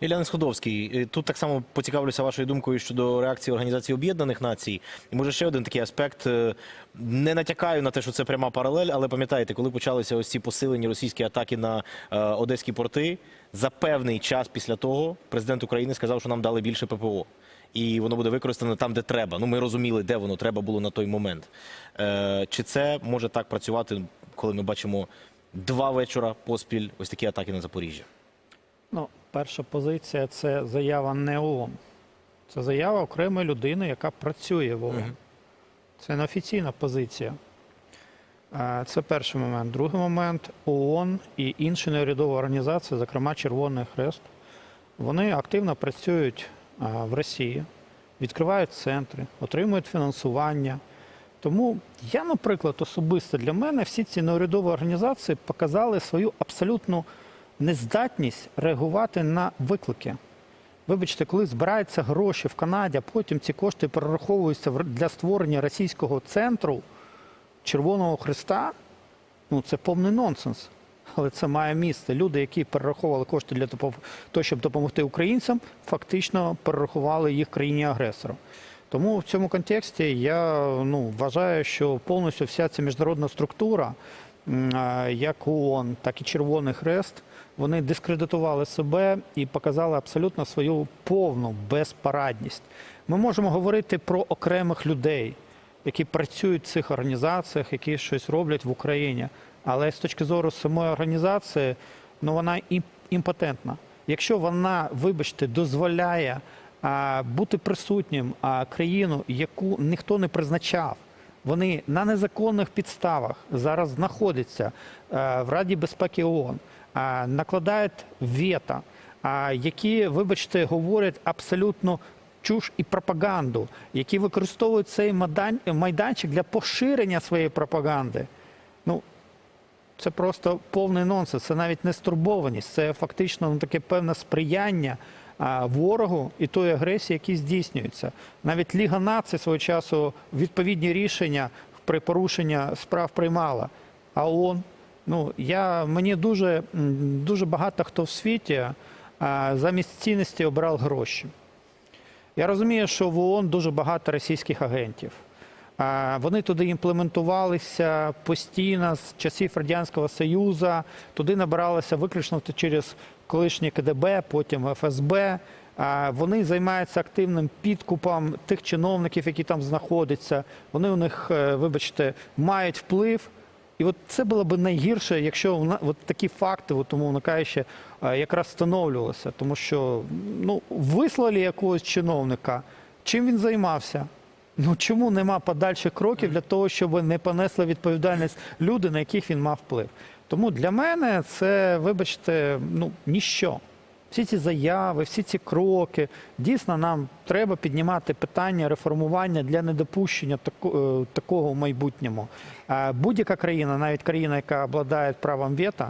Ілян Сходовський, е, тут так само поцікавлюся вашою думкою щодо реакції Організації Об'єднаних Націй. І може ще один такий аспект. е, Не натякаю на те, що це пряма паралель, але пам'ятаєте, коли почалися ось ці посилені російські атаки на е, одеські порти, за певний час після того президент України сказав, що нам дали більше ППО. І воно буде використано там, де треба. Ну, ми розуміли, де воно треба було на той момент. Чи це може так працювати, коли ми бачимо два вечора поспіль ось такі атаки на Запоріжжя? Перша позиція це заява не ООН. Це заява окремої людини, яка працює в ООН. Це неофіційна позиція. Е, Це перший момент. Другий момент ООН і інші неурядові організації, зокрема Червоний Хрест, вони активно працюють в Росії, відкривають центри, отримують фінансування. Тому я, наприклад, особисто для мене всі ці неурядові організації показали свою абсолютну нездатність реагувати на виклики. Вибачте, коли збираються гроші в Канаді, а потім ці кошти перераховуються для створення російського центру Червоного Христа, ну це повний нонсенс. Але це має місце. Люди, які перераховували кошти для того, щоб допомогти українцям, фактично перерахували їх країні-агресору. Тому в цьому контексті я ну, вважаю, що повністю вся ця міжнародна структура, як ООН, так і Червоний Хрест, вони дискредитували себе і показали абсолютно свою повну безпарадність. Ми можемо говорити про окремих людей, які працюють в цих організаціях, які щось роблять в Україні. Але з точки зору самої організації, ну вона ім- імпотентна. Якщо вона, вибачте, дозволяє а, бути присутнім а, країну, яку ніхто не призначав, вони на незаконних підставах зараз знаходяться е, в Раді безпеки ООН, а, накладають вето, а, які, вибачте, говорять абсолютно чуш і пропаганду, які використовують цей майданчик для поширення своєї пропаганди. Ну, це просто повний нонсенс, це навіть не стурбованість, це фактично ну, таке певне сприяння ворогу і тої агресії, які здійснюються. Навіть Ліга націй свого часу відповідні рішення при порушенні справ приймала. А ООН, ну я мені дуже, дуже багато хто в світі а, замість цінності обрав гроші. Я розумію, що в ООН дуже багато російських агентів. А, Вони туди імплементувалися постійно з часів Радянського Союзу. Туди набиралися виключно через колишнє КДБ, потім ФСБ. Вони займаються активним підкупом тих чиновників, які там знаходяться. Вони у них, е, вибачте, мають вплив. І от це було б найгірше, якщо от такі факти, от, умовно кажучи, е, якраз встановлювалися. Тому що ну, вислали якогось чиновника, чим він займався? Ну чому нема подальших кроків для того, щоб не понесли відповідальність люди, на яких він мав вплив? Тому для мене це, вибачте, ну ніщо. Всі ці заяви, всі ці кроки. Дійсно, нам треба піднімати питання реформування для недопущення е, такого в майбутньому. Е, Будь-яка країна, навіть країна, яка обладає правом вето,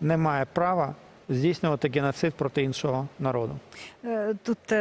не має права здійснювати геноцид проти іншого народу. Е, Тут